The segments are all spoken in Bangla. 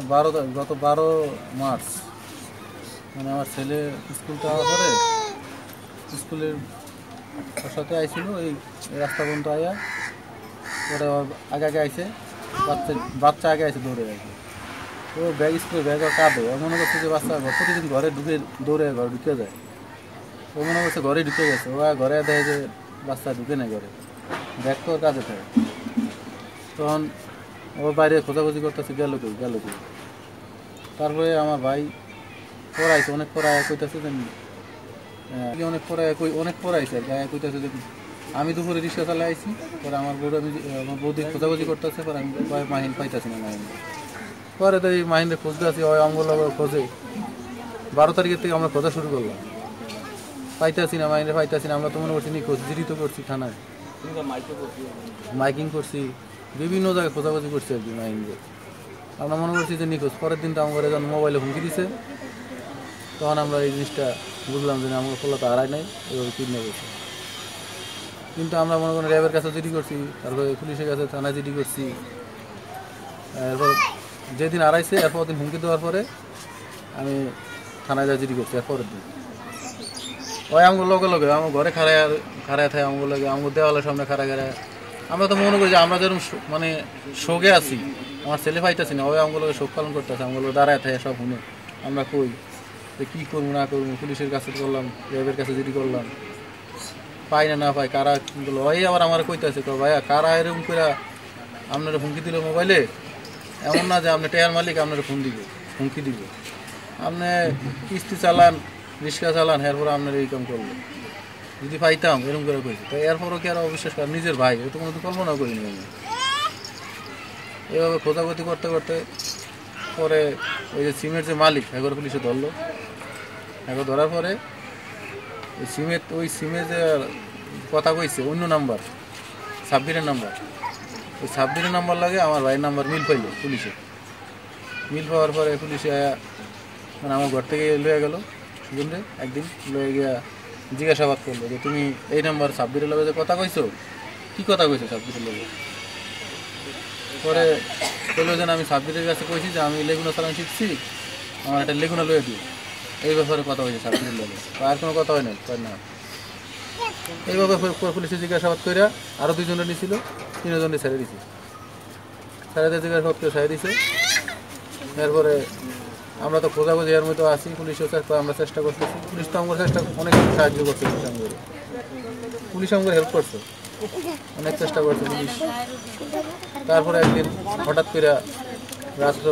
বারো গত বারো মার্চ মানে আমার ছেলে স্কুলটা হওয়ার পরে স্কুলের সাথে আইছিল, এই রাস্তা পর্যন্ত আয়া পরে আগে আগে আইছে, বাচ্চা বাচ্চা আগে আইছে দৌড়ে আইছে ও ব্যাগ স্কুলে ব্যাগ কাঁদে ও মনে করছে যে বাচ্চা প্রতিদিন ঘরে ঢুকে, দৌড়ে ঘরে ঢুকে যায়। ও মনে করছে ঘরে ঢুকে গেছে, ও ঘরে দেয় যে বাচ্চা ঢুকে নেয় ঘরে, ব্যাগ তো ওর কাজে থাকে। তখন ও বাইরে খোঁজাখুঁজি করতেছে গেল কেউ গেল কেউ তারপরে আমার ভাই পড়াইছে অনেক পড়ায় কইতেছে যে অনেক পড়ায় কই অনেক পড়াইছে আয়া কইতেছে যে আমি দুপুরে রিক্সা চালাই আইছি পরে আমার বউর আমি আমার বৌদি খোঁজাখুঁজি করতেছে পরে আমি কয় মাহিন পাইতাছি না মাহিন। পরে তো এই মাহিনে খুঁজতে আছি ওই আমগুলো খোঁজে। বারো তারিখের থেকে আমরা খোঁজা শুরু করলাম। পাইতাছি না মাহিনে পাইতাছি না আমরা তো মনে করছি নি খোঁজ জিরিত করছি থানায়। মাইকিং করছি। বিভিন্ন জায়গায় খোঁজাখুঁজি করছি আর কি মাহিনকে আমরা মনে করছি যে নিখোঁজ। পরের দিন তো আমার যখন মোবাইলে হুমকি দিছে, তখন আমরা এই জিনিসটা বুঝলাম যে আমার ফলে তো হারাই নাই, এভাবে কিডন্যাপ হয়েছে। কিন্তু আমরা মনে করেন র্যাবের কাছে জিডি করছি, তারপরে পুলিশের কাছে থানায় জিডি করছি। এরপর যেদিন হারাইছে, এরপর দিন হুমকি দেওয়ার পরে আমি থানায় যা জিডি করছি এরপরের দিন। ওই আমার লগে লগে আমার ঘরে খারায় খাড়ায় থাকে আমার লগে আমার দেওয়ালের সামনে খাড়া খাড়ায় আমরা তো মনে করি যে আমরা যেরকম মানে শোকে আছি, আমার ছেলে পাইতেছি না, ওই আমগুলো শোক পালন করতেছে, আমগুলো দাঁড়ায় থাকে সব শুনে আমরা কই যে কী করব, না করব, পুলিশের কাছে করলাম, র্যাবের কাছে যদি করলাম। পাই না না পাই, কারা করল ওই আবার আমার কইতেছে তো ভাইয়া, কারা এরকম করে আপনারা হুমকি দিল মোবাইলে? এমন না যে আপনি টেয়ার মালিক, আপনার ফোন দিব, হুমকি দিব। আপনি কিস্তি চালান, রিক্সা চালান, এরপর আপনার এই কাম করল যদি পাইতাম এরকম করে কইছে। তো এরপরও কি আর অবিশ্বাস করে নিজের ভাই এটা কোনো কল্পনা করিনি আমি। এভাবে খোঁজাখুঁজি করতে করতে পরে ওই যে সিমের যে মালিক, একবার পুলিশে ধরলো। একবার ধরার পরে ওই সিমের, ওই সিমে যে কথা কইছে, অন্য নাম্বার, সাব্বিরের নাম্বার। ওই সাব্বিরের নাম্বার লাগে আমার ভাইয়ের নাম্বার মিল পাইলো পুলিশে। মিল পাওয়ার পরে পুলিশে মানে আমার ঘর থেকে লয়ে গেল। সুজনরে একদিন লয়ে গিয়া জিজ্ঞাসাবাদ করল যে, তুমি এই নাম্বার সাব্বিরের লগে কথা কইছো, কি কথা কইছো সাব্বিরের লগে? পরে বলল যে আমি সাব্বিরের কাছে কইছি যে, আমি লেগুনা চালান শিখছি, আমার একটা লেগুনা লয়ে দিই এই ব্যাপারে কথা হয়েছে সাব্বিরের লগে। আর কোনো কথা হয় না না? এইভাবে পুলিশে জিজ্ঞাসাবাদ কইরা আরও দুজনে নিছিল তিনজনে ছেড়ে দিছে। ছেড়ে দিয়ে জিজ্ঞাসাবাদ করে ছেড়ে দিছে। এরপরে আমরা তো খোঁজাখুঁজি এর মধ্যে আছি পুলিশও আমরা চেষ্টা করতেছি। পুলিশ তো আমার চেষ্টা অনেক সাহায্য করছে পুলিশ আমাদের পুলিশ আমাদের হেল্প করছে। অনেক চেষ্টা করছে পুলিশ। তারপরে একদিন হঠাৎ করে রাত্র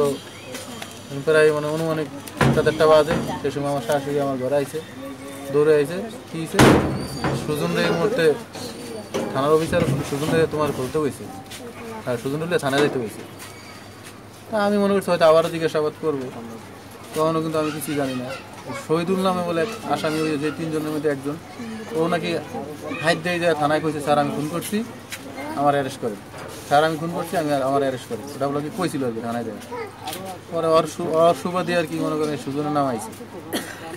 প্রায় মানে অনুমানিক চারটা বাজে। সে সময় আমার শাশুড়ি আমার ঘরে আইছে, দৌড়ে আইছে। কি সুজন রে মুহূর্তে থানার অফিসার সুজন রে তোমার বলতে হয়েছে আর সুজন থানায় যেতে হয়েছে আমি মনে করছি হয়তো আবারও জিজ্ঞাসাবাদ করব। তখনও কিন্তু আমি কিছুই জানি না। শহীদুল নামে বলে আসামি ওই যে তিনজনের মধ্যে একজন। ও নাকি হাইট দিয়ে যায়, থানায় কইছে, স্যার, আমি খুন করছি। আমার অ্যারেস্ট করে স্যার, আমি খুন করছি, আমি আমার অ্যারেস্ট করেন। ওটা বলে কি কইছিল আর কি থানায় যায় পরে ওর সুবাদে আর কি মনে করেন, সুজনের নাম আইছে।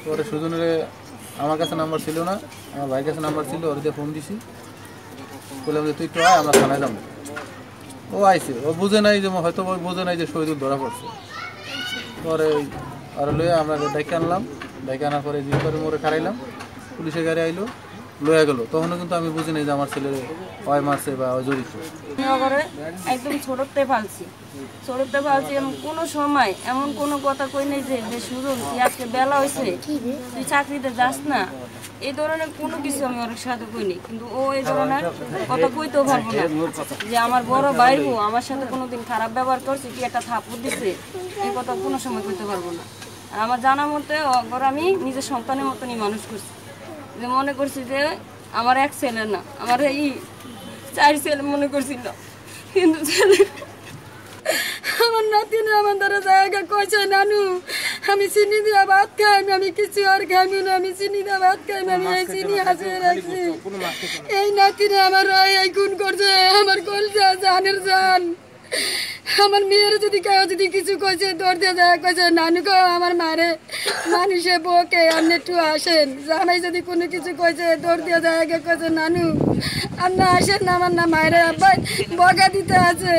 পরে সুজনের আমার কাছে নাম্বার ছিল না, আমার ভাইয়ের কাছে নাম্বার ছিল, ওর দিয়ে ফোন দিছি। বললাম যে, তুই একটু আয়, আমরা থানায় যাব। ও আইছে। ও বুঝে নাই যে হয়তো বুঝে নাই যে শহীদুল ধরা পড়ছে। পরে আর লয়ে আমরা ডেকে আনলাম। ডেকে আনার পরে জিপ করে মোড়ে খারাইলাম পুলিশের গাড়ি আইলো। লয়ে গেল। তখনও কিন্তু আমি বুঝি নাই যে আমার ছেলে ওই মারছে বা জড়িত। নগরে একদম ছোটতে ফালছি ছোটতে ফালছি কোনো সময় এমন কোনো কথা কই নাই যে যে সুজন তুই আজকে বেলা হয়েছে, তুই চাকরিতে যাস না। এই ধরনের কোনো কিছু আমি ওর সাথে কইনি কিন্তু ও এই ধরনের কথা কইতেও পারব না। যে আমার বড় ভাই বউ আমার সাথে কোনোদিন খারাপ ব্যবহার করছে, কি একটা থাপুর দিছে, এই কথা কোনো সময় কইতে পারব না। আমার জানা মতে ওর আমি নিজের সন্তানের মতনই মানুষ করছি। যে মনে করছি যে আমার এক ছেলে না আমার এই চার ছেলে মনে করছিল কিন্তু ছেলে। আমার নাতিনে আমার দ্বারা জায়গা কইছে নানু। আমি চিনি দিয়া ভাত খাই আমি কিছু আর খাইমি না আমি চিনি দিয়া ভাত খাই আমি এই চিনি আছে। রাখছি এই নাতিনে আমার ওই এই গুণ করছে আমার কলজা জানের জান। আমার মেয়ের যদি কেউ যদি কিছু কইছে দৌড় দিয়ে যায়, কইছে, নানু গো, আমার মারে, মানুষে বকে আপনি একটু আসেন। জামাই যদি কোনো কিছু কইছে দৌড় দিয়ে যায়, আগে কইছে, নানু, আপনি আসেন না, আমার না মায়ের আব্বাই বকা দিতে আছে।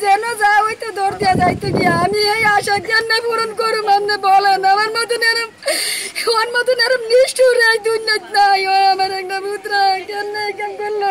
যেন যা হইতো দৌড় দিয়া যাইতো গিয়া। আমি এই আশা কেন পূরণ করুম, আপনি বলেন? আমার মতন এরম আমার মতন এরম নিষ্ঠুর এই দুনিয়াত নাই। আমার একটা পুত্র